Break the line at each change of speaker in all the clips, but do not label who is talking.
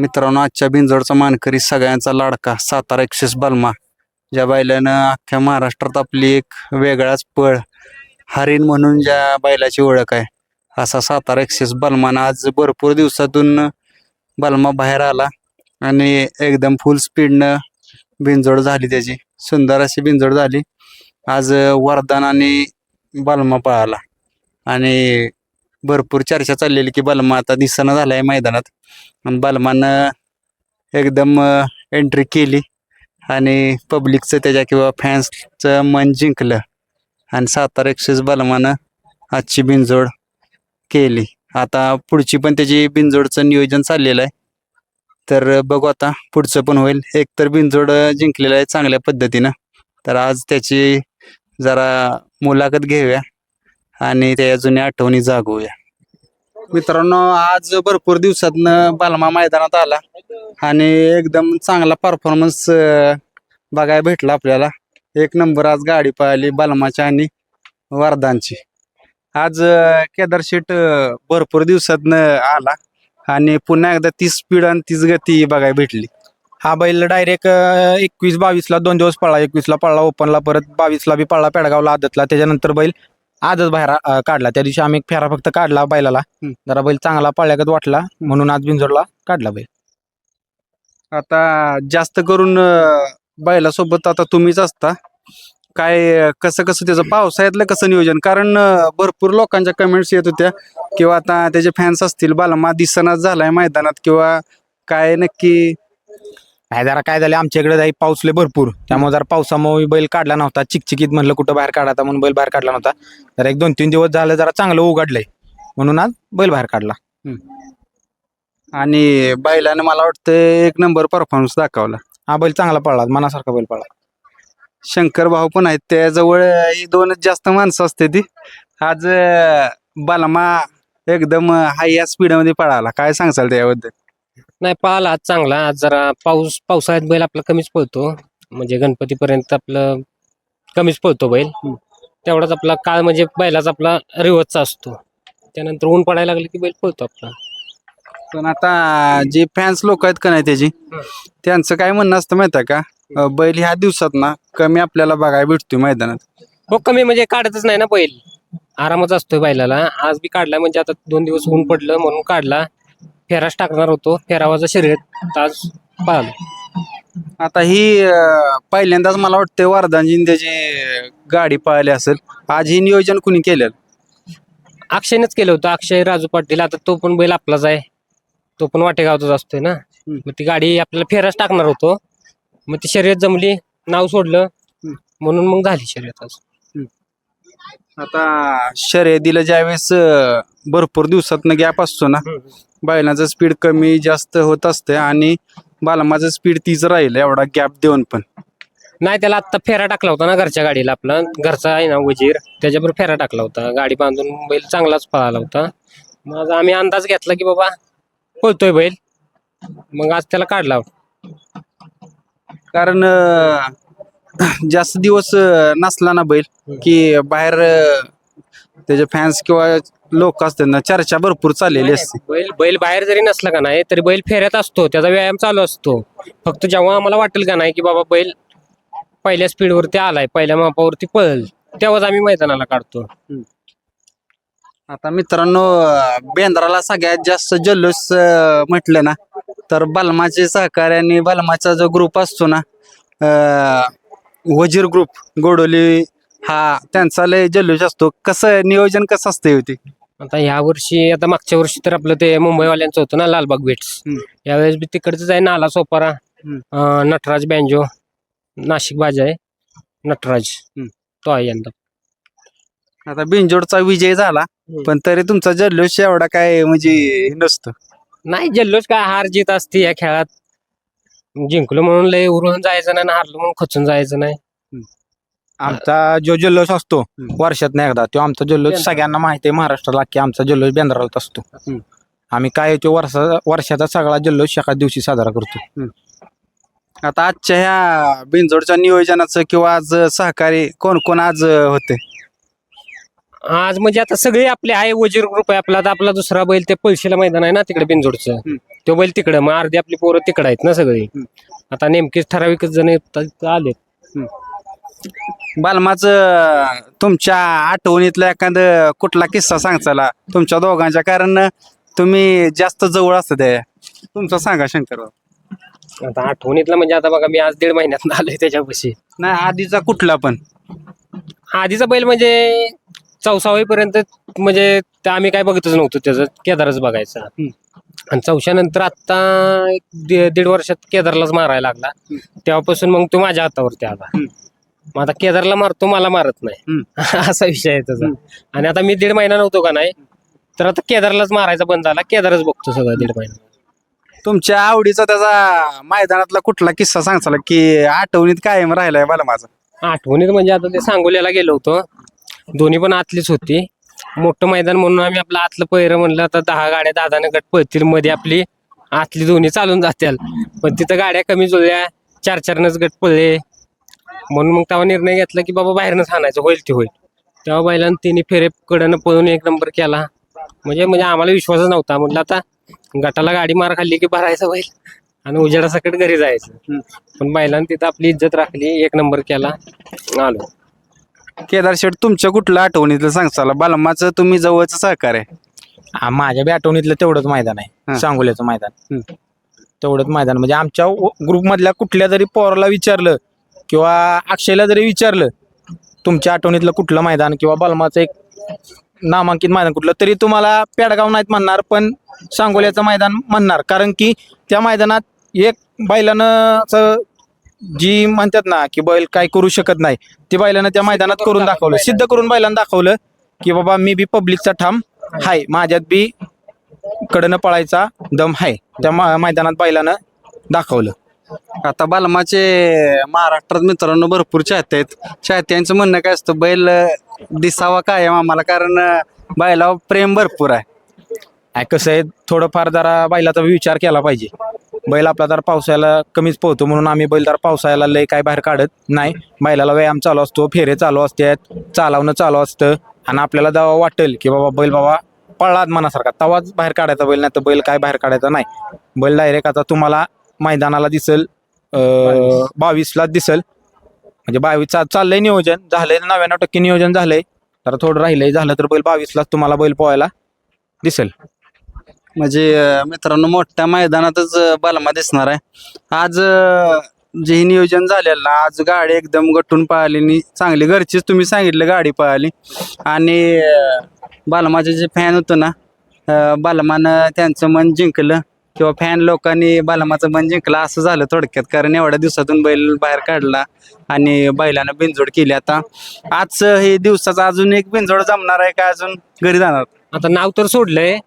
मित्रांनो आजच्या बिंजोडचा मानकरी सगळ्यांचा लाडका सातारा एक्सेस बलमा. ज्या बैलानं अख्ख्या महाराष्ट्रात आपली एक वेगळाच पळ हरिण म्हणून ज्या बैलाची ओळख आहे असा सातारा एक्सेस बलमानं आज भरपूर दिवसातून बलमा बाहेर आला आणि एकदम फुल स्पीडनं बिंजोड झाली त्याची. सुंदर अशी बिंजोड झाली. आज वरदान आणि बलमा पळाला. आणि भरपूर चर्चा चाललेली की बलमा आता दिसना झालाय मैदानात. आणि बलमानं एकदम एंट्री केली आणि पब्लिकचं त्याच्या किंवा फॅन्सचं मन जिंकलं. आणि सातारा एक्सेस बलमानं आजची बिनजोड केली. आता पुढची पण त्याची बिनजोडचं नियोजन चाललेलं आहे. तर बघू आता पुढचं पण होईल. एक तर बिनजोड जिंकलेलं आहे चांगल्या पद्धतीनं. तर आज त्याची जरा मुलाखत घेऊया. आणि त्या जुन्या आठवणी जागवूया मित्रांनो आज भरपूर दिवसातनं बालमा मैदानात आला आणि एकदम चांगला परफॉर्मन्स बघायला भेटला आपल्याला. एक नंबर आज गाडी पळाली बालमाची आणि वरदानची. आज अं, केदार शेट भरपूर दिवसातनं आला आणि पुन्हा एकदा तीच स्पीड आणि तीच गती बघायला भेटली.
हा बैल डायरेक्ट एकवीस बावीसला दोन दिवस पळला. एकवीसला पळला ओपनला परत बावीसला बी पळला पेडगावला आदतला. त्याच्यानंतर बैल आजच बाहेर अं, काढला. त्या दिवशी आम्ही एक फेरा फक्त काढला बैलाला.
हम्म.
जरा बैल चांगला पळल्यागत वाटला. म्हणून आज बिंजोडला काढला बैल.
आता जास्त करून अं, बैलासोबत आता तुम्हीच असता. काय अं, कसं कसं त्याचं पावसाळ्यातलं कसं नियोजन? कारण अं, भरपूर लोकांच्या कमेंट्स येत होत्या किंवा आता त्याचे फॅन्स असतील बालमा दिसनाच झालाय मैदानात किंवा काय नक्की
नाही जरा काय झालं आमच्या इकडे जाई पाऊस लय भरपूर. त्यामुळे जरा पावसामुळे बैल काढला नव्हता. चिकचिकीत म्हणलं कुठं बाहेर काढायचा म्हणून बैल बाहेर काढला नव्हता. तर एक दोन तीन दिवस झालं जरा चांगलं उघडलंय. म्हणून आज बैल बाहेर काढला.
आणि बैलाने मला वाटतं एक नंबर परफॉर्मन्स दाखवला.
हा बैल चांगला पळला मनासारखा बैल पळला.
शंकर भाऊ पण आहेत त्याजवळ ही दोनच जास्त माणसं असते ती. आज अं, बालमा एकदम हाय या स्पीडमध्ये पळाला. काय सांगचाल त्याबद्दल?
नाही पाहिला आज चांगला. आज जरा पाऊस पावसाळ्यात बैल आपला कमीच पळतो. म्हणजे गणपतीपर्यंत आपलं कमीच पळतो बैल. तेवढाच आपला काळ म्हणजे बैलाचा आपला रिवतचा असतो. त्यानंतर ऊन पडायला लागले की बैल पळतो आपला.
पण आता जे फॅन्स लोक आहेत का नाही त्याची त्यांचं काय म्हणणं असतं माहिती आहे का? अं, बैल ह्या दिवसात ना कमी आपल्याला बघायला भेटतोय मैदानात.
हो कमी म्हणजे काढतच नाही ना बैल. आरामच असतोय बैलाला. आज बी काढला म्हणजे आता दोन दिवस ऊन पडलं म्हणून काढला. फेराच टाकणार होतो. फेरावाचा शर्यत आज पाहिलं.
आता ही अं, पहिल्यांदाच मला वाटतं वरदानजीन त्याची गाडी पळाली असेल. आज ही नियोजन कुणी केलेलं?
अक्षयनेच केलं होतं. अक्षय राजू पाटील आता तो पण बैल आपलाच आहे. तो पण वाटेगावचाच असतोय ना. मग ती गाडी आपल्याला फेराच टाकणार होतो. मग ती शर्यत जमली. नाव सोडलं. म्हणून मग झाली शर्यत आज.
आता शर्यतीला ज्यावेळेस अं, भरपूर दिवसातनं गॅप असतो ना. बैलाचं स्पीड कमी जास्त होत असते आणि बालमाचं स्पीड तीच राहील एवढा गॅप देऊन पण.
नाही त्याला आत्ता फेरा टाकला होता ना घरच्या गाडीला आपला. घरचा आहे ना वजीर त्याच्याबरोबर फेरा टाकला होता. गाडी बांधून बैल चांगलाच पळाला होता. मग आम्ही अंदाज घेतला की बाबा पळतोय बैल. मग आज त्याला काढला.
कारण अं, जास्त दिवस अं, नसला ना बैल की बाहेर अं, त्याचे फॅन्स किंवा लोक असतात ना चर्चा भरपूर चाललेली असते.
बैल बैल बाहेर जरी नसला का नाही तरी बैल फेऱ्यात असतो त्याचा व्यायाम चालू असतो. फक्त जेव्हा आम्हाला वाटेल का नाही की बाबा बैल पहिल्या स्पीडवरती आलाय पहिल्या मापावरती पळल तेव्हाच आम्ही मैदानाला काढतो.
आता मित्रांनो अं, बेंद्राला सगळ्यात जास्त जल्लोष अं, म्हटलं ना तर बलमाचे सहकारी आणि बलमाचा जो ग्रुप असतो ना अं, वजीर ग्रुप गोडोली हा त्यांचा लय जल्लोष असतो. कसं नियोजन कसं असतं होती
आता ह्या वर्षी आता मागच्या वर्षी तर आपलं ते मुंबईवाल्यांचं होतं ना लालबाग बेट्स.
हम्म.
यावेळेस बी तिकडचंच आहे नाला सोपारा
हम्म.
अं, नटराज बँजो नाशिक बाजा आहे. नटराज.
हम्म.
तो आहे यंदा.
आता बिनजोडचा विजय झाला पण तरी तुमचा जल्लोष एवढा काय म्हणजे हे नसतो.
नाही जल्लोष काय हार जीत असते या खेळात. जिंकलो म्हणून लय उरून जायचं नाही आणि हारलो म्हणून खचून जायचं नाही.
आमचा जो जल्लोष असतो. वर्षात एकदा तो आमचा जल्लोष. सगळ्यांना माहिती आहे महाराष्ट्राला की आमचा जल्लोष बेंद्राला असतो. आम्ही काय तो वर्षा वर्षाचा सगळा जल्लोष एका दिवशी साजरा करतो.
आता आजच्या ह्या बिनजोडच्या नियोजनाचं किंवा आज सहकारी कोण कोण आज होते?
आज म्हणजे आता सगळे आपले आहे वजीर ग्रुप आहे आपला आता आपला दुसरा बैल ते पळशीला मैदान आहे ना तिकडे बिनजोडचं. तो बैल तिकडं मग अर्धी आपली पोरं तिकडं आहेत ना सगळी. आता नेमकीच ठराविकच जण येतात- आले
बालमाच तुमच्या आठवणीतला एखादं कुठला किस्सा सांगचाला तुमच्या दोघांच्या कारण तुम्ही जास्त जवळ असत. ते तुमचं सांगा शंकर
आता आठवणीतला म्हणजे आता बघा मी आज दीड महिन्यात आलोय त्याच्यापाशी.
नाही आधीचा कुठला पण?
आधीचा बैल म्हणजे चौसावीपर्यंत म्हणजे ते आम्ही काय बघतच नव्हतो त्याचं केदारच बघायचा. आणि चौशा नंतर आता एक दीड वर्षात केदारलाच मारायला लागला. तेव्हापासून मग तो माझ्या हातावरती आला. मग आता केदारला मारतो मला मारत नाही. असा विषय आहे त्याचा. आणि आता मी दीड महिना नव्हतो का नाही तर आता केदारलाच मारायचा बंद झाला केदारच बघतो सगळं दीड महिना.
तुमच्या आवडीचा त्याचा मैदानातला कुठला किस्सा सांगचाला की आठवणीत कायम राहिलाय बालमाचा
आठवणीत म्हणजे आता ते सांगोल्याला गेलो होतो. दोन्ही पण आतलीच होती. मोठं मैदान म्हणून आम्ही आपलं आतलं पहिरं म्हणलं आता दहा गाड्या दादाने गट पळतील मध्ये आपली आतली दोन्ही चालून जातील. पण तिथं गाड्या कमी जुळल्या चार चारनच गट पळले. म्हणून मग तेव्हा निर्णय घेतला की बाबा बाहेरनच आणायचं होईल ते होईल. तेव्हा बैलांना तिन्ही फेरे कडनं पळून एक नंबर केला. म्हणजे म्हणजे आम्हाला विश्वासच नव्हता. म्हटलं आता गटाला गाडी मार खाल्ली की भरायचं बैल. आणि उजेडा सकट घरी जायचं. पण बैलांनी तिथं आपली इज्जत राखली एक नंबर केला. आलो.
केदार शेठ तुमच्या कुठल्या आठवणीतलं सांगचाला बालमाचं तुम्ही जवळचं सहकार आहे.
हा, माझ्या बी आठवणीतलं तेवढंच मैदान
हा.
आहे सांगोल्याचं मैदान.
हम्म.
तेवढंच मैदान. म्हणजे आमच्या ग्रुप मधल्या कुठल्या जरी पोराला विचारलं किंवा अक्षयला जरी विचारलं तुमच्या आठवणीतलं कुठलं मैदान किंवा बलमाचं एक नामांकित मैदान कुठलं तरी तुम्हाला पेडगाव नाहीत म्हणणार पण सांगोल्याचं मैदान म्हणणार. कारण की त्या मैदानात एक बैलानं जी म्हणतात ना की बैल काय करू शकत नाही ते बैलानं त्या मैदानात करून दाखवलं. सिद्ध करून बैलानं दाखवलं की बाबा मी बी पब्लिकचा ठाम हाय. माझ्यात बी कडनं पळायचा दम हाय. त्या मैदानात बैलानं दाखवलं.
आता बालमाचे महाराष्ट्रात मित्रांनो भरपूर चाहते आहेत. चाहत्यांचं म्हणणं काय असतं बैल दिसावा कायम आम्हाला कारण बैलावर प्रेम भरपूर आहे.
काय कसं आहे थोडंफार जरा बैलाचा विचार केला पाहिजे. बैल आपला जर पावसाळ्याला कमीच पोहतो म्हणून आम्ही बैल जर पावसाळ्याला लय काय बाहेर काढत नाही. बैलाला व्यायाम चालू असतो फेरे चालू असतात चालवणं चालू असतं आणि आपल्याला जेव्हा वाटेल की बाबा बैल बाबा पळलात मनासारखा तवाच बाहेर काढायचा बैल नाही तर बैल काय बाहेर काढायचा नाही. बैल डायरेक्ट आता तुम्हाला मैदानाला दिसेल बावीसला दिसल. म्हणजे बावीस चा चाललंय नियोजन. झालंय नव्याण्णव टक्के नियोजन झालंय. तर थोडं राहिलंय. झालं तर बैल बावीसलाच तुम्हाला बैल पोहायला दिसेल.
म्हणजे मित्रांनो मोठ्या मैदानातच बालमा दिसणार आहे. आज जे हे नियोजन झालेलं ना आज गाडी एकदम गटून पळाली आणि चांगली. घरचीच तुम्ही सांगितलं गाडी पळाली. आणि बालमाचे जे फॅन होतं ना बालमानं त्यांचं मन जिंकलं. किंवा फॅन लोकांनी बालमाचं मन जिंकलं असं झालं थोडक्यात. कारण एवढ्या दिवसातून बैल बाहेर काढला आणि बैलानं बिनजोड केली. आता आज हे दिवसाचं अजून एक बिनजोड जमणार आहे का? अजून घरी जाणार?
आता नाव तर सोडलंय.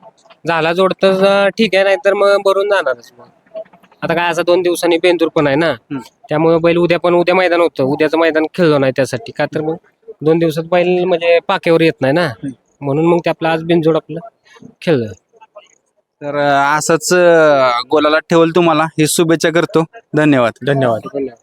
झाला जोड तर ठीक आहे नाहीतर मग भरून जाणारच मग. आता काय असं दोन दिवसांनी बेंदूर पण आहे ना. त्यामुळे बैल उद्या पण उद्या मैदान होतं. उद्याचं मैदान खेळलो नाही त्यासाठी. का तर मग दोन दिवसात बैल म्हणजे पाक्यावर येत नाही ना? म्हणून मग ते आपलं आज बिनजोड आपलं खेळलं.
तर असंच अं, गोलाला ठेवल तुम्हाला. ही शुभेच्छा करतो. धन्यवाद.
धन्यवाद.
धन्यवाद.